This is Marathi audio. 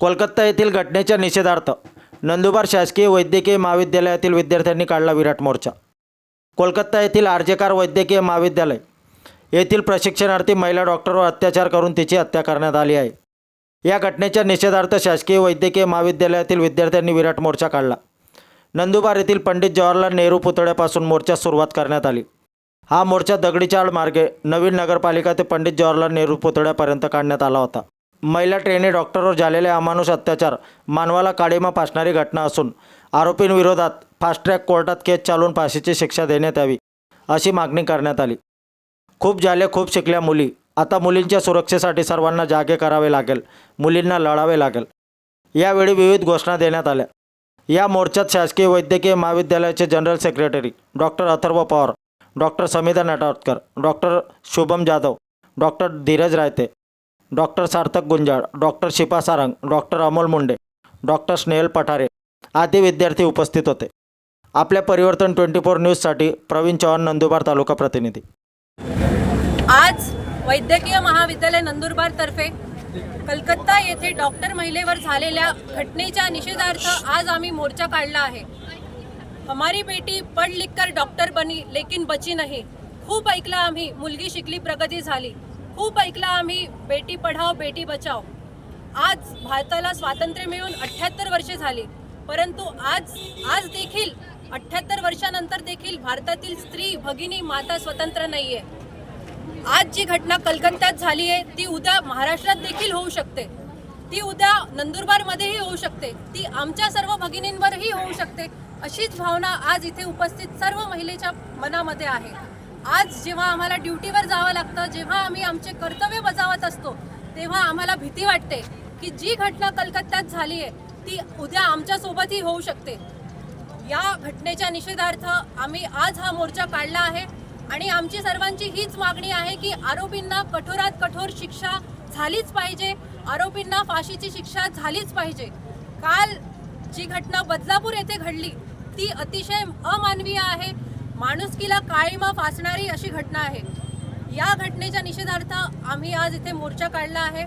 कोलकाता येथील घटनेच्या निषेधार्थ नंदुरबार शासकीय वैद्यकीय महाविद्यालयातील विद्यार्थ्यांनी काढला विराट मोर्चा. कोलकाता येथील आर्जेकार वैद्यकीय महाविद्यालय येथील प्रशिक्षणार्थी महिला डॉक्टरवर अत्याचार करून तिची हत्या करण्यात आली आहे. या घटनेच्या निषेधार्थ शासकीय वैद्यकीय महाविद्यालयातील विद्यार्थ्यांनी विराट मोर्चा काढला. नंदुरबार येथील पंडित जवाहरलाल नेहरू पुतळ्यापासून मोर्चा सुरुवात करण्यात आली. हा मोर्चा दगडीचाळ मार्गे नवीन नगरपालिका ते पंडित जवाहरलाल नेहरू पुतळ्यापर्यंत काढण्यात आला होता. महिला ट्रेनी डॉक्टरवर झालेले अमानुष अत्याचार मानवाला काडीमा फासणारी घटना असून आरोपींविरोधात फास्ट ट्रॅक कोर्टात केस चालवून फाशीची शिक्षा देण्यात यावी अशी मागणी करण्यात आली. खूप झाले खूप शिकल्या मुली. आता मुलींच्या सुरक्षेसाठी सर्वांना जागे करावे लागेल मुलींना लढावे लागेल. यावेळी विविध घोषणा देण्यात आल्या. या मोर्चात शासकीय वैद्यकीय महाविद्यालयाचे general secretary doctor Atharva Pawar doctor Samita Natavatkar doctor Shubham Jadhav doctor Dhiraj Raite doctor Sarthak Gunjal doctor Shipa Sarang doctor Amol Munde doctor Snehal Pathare आदी विद्यार्थी उपस्थित होते. आपल्या परिवर्तन ट्वेंटी फोर न्यूजसाठी प्रवीण चव्हाण नंदुरबार तालुका प्रतिनिधी. आज वैद्यकीय महाविद्यालय नंदुरबारतर्फे कलकत्ता येथे डॉक्टर महिलेवर झालेल्या घटनेच्या निषेधार्थ आज आम्ही मोर्चा काढला आहे. हमारी बेटी पढ़ लिख कर डॉक्टर बनी लेकिन बची नाही. खूप ऐकलं आम्ही मुलगी शिकली प्रगती झाली. खूप ऐकलं आम्ही बेटी पढाओ बेटी बचाओ. आज भारताला स्वातंत्र्य मिळून अठ्ठ्याहत्तर वर्षे झाली परंतु आज आज देखील अठ्ठ्याहत्तर वर्षानंतर देखील भारतातील स्त्री भगिनी माता स्वतंत्र नाही आहे आज जी घटना कलकत्त्यात झाली आहे ती उद्या महाराष्ट्रात देखील होऊ शकते. ती उद्या नंदुरबारमध्येही होऊ शकते. ती आमच्या सर्व भगिनींवरही होऊ शकते. अशीच भावना आज इथे उपस्थित सर्व महिलेच्या मनामध्ये आहे. आज जेव्हा आम्हाला ड्युटीवर जावं लागतं जेव्हा आम्ही आमचे कर्तव्य बजावत असतो तेव्हा आम्हाला भीती वाटते की जी घटना कलकत्त्यात झाली आहे ती उद्या आमच्यासोबतही होऊ शकते. या घटनेच्या निषेधार्थ आम्ही आज हा मोर्चा काढला आहे आणि आमची सर्वांची हीच मागणी आहे की आरोपींना कठोरात कठोर शिक्षा झालीच पाहिजे आरोपींना फाशीची शिक्षा झालीच पाहिजे. काल जी घटना बदलापूर येथे घडली ती अतिशय अमानवीय आहे. माणुसकीला काळीमा फासणारी अशी घटना आहे. या घटनेच्या निषेधार्थ आम्ही आज इथे मोर्चा काढला आहे.